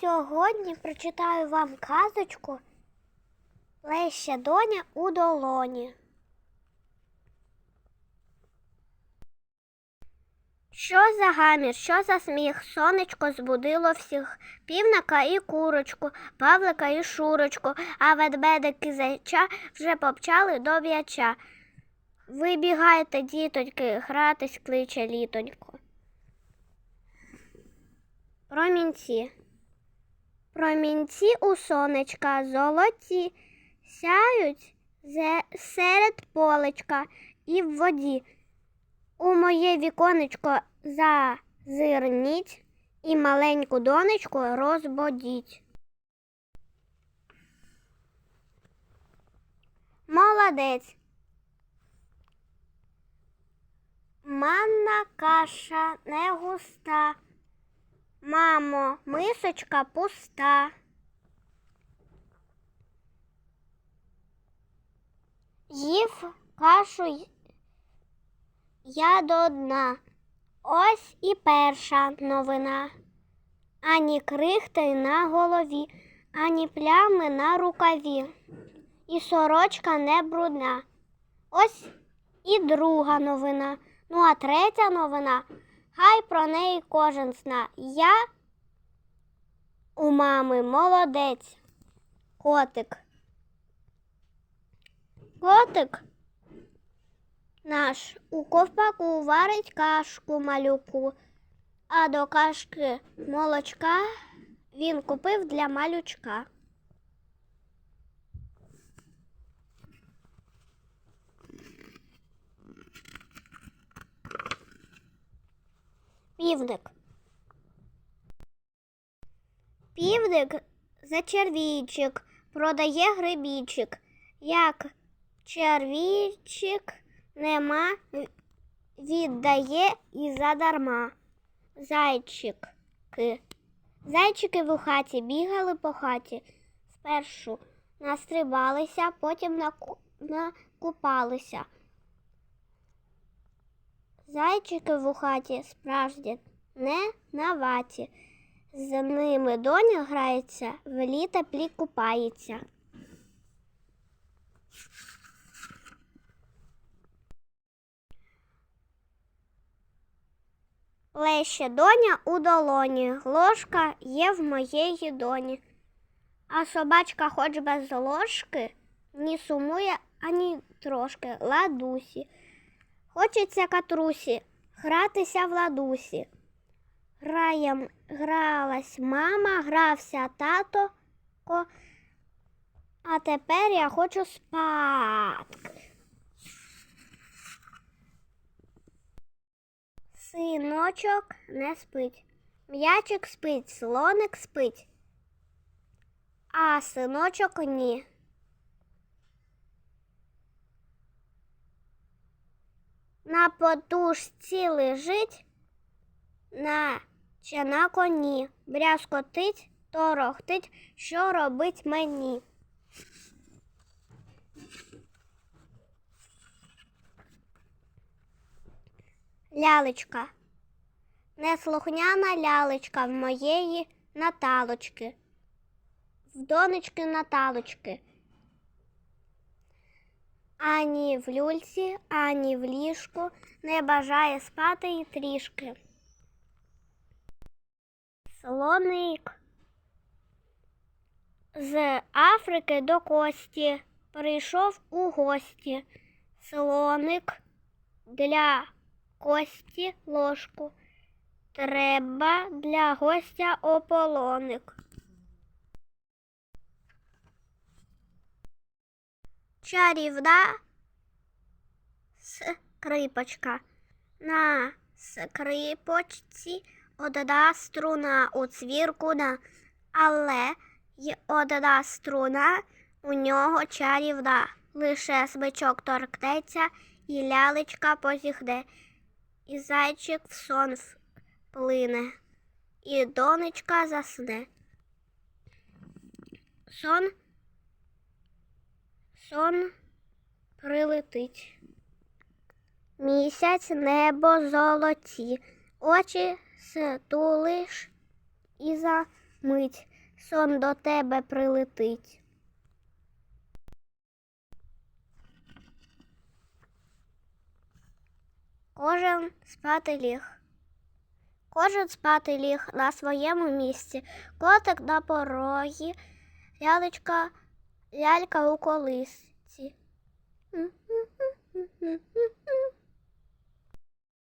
сьогодні прочитаю вам казочку Леща доня у долоні. Що за гамір, що за сміх? Сонечко збудило всіх півника і курочку, павлика і шурочку, а ведмедик і зайча вже попчали до в'яча. Вибігайте, дітоньки, гратись кличе літонько. Промінці. Промінці у сонечка золоті, сяють серед полечка і в воді. У моє віконечко зазирніть і маленьку донечку розбудіть. Молодець. Манна каша не густа. Мамо, мисочка пуста. Їв кашу я до дна. Ось і перша новина. Ані крихти на голові, ані плями на рукаві. І сорочка не брудна. Ось і друга новина. Ну а третя новина. Хай про неї кожен зна. Я у мами молодець. Котик. Котик наш у ковпаку варить кашку малюку, а до кашки молочка він купив для малючка. Півник. Півник за червійчик продає грибічик. Як червійчик нема, віддає і задарма. Зайчики. Зайчики в хаті бігали по хаті. Спершу настрибалися, потім накупалися. Зайчики в хаті справжні не на ваті. З ними доня грається, в літеплі купається. Леще доня у долоні, ложка є в моєї доні. А собачка хоч без ложки ні сумує ані трошки ладусі. Хочеться катрусі гратися в ладусі. Граєм гралась мама, грався тато, а тепер я хочу спати. Синочок не спить. М'ячик спить, слоник спить, а синочок ні. На подушці лежить, наче на коні. Брязкотить, торохтить, що робить мені. Лялечка. Неслухняна лялечка в моєї Наталочки. В донечки Наталочки. Ані в люльці, ані в ліжку не бажає спати і трішки. Слоник. З Африки до Кості прийшов у гості. Слоник для Кості ложку. Треба для гостя ополоник. Чарівна скрипочка. На скрипочці одна струна у цвіркуна, але й одна струна у нього чарівна. Лише смичок торкнеться, і лялечка позіхне, і зайчик в сон вплине, і донечка засне. Сон, сон прилетить. Місяць небо золоті, очі стулиш і мить сон до тебе прилетить. Кожен спати ліг. Кожен спати ліг на своєму місці. Котик на порогі, лялечка, лялька у колисці.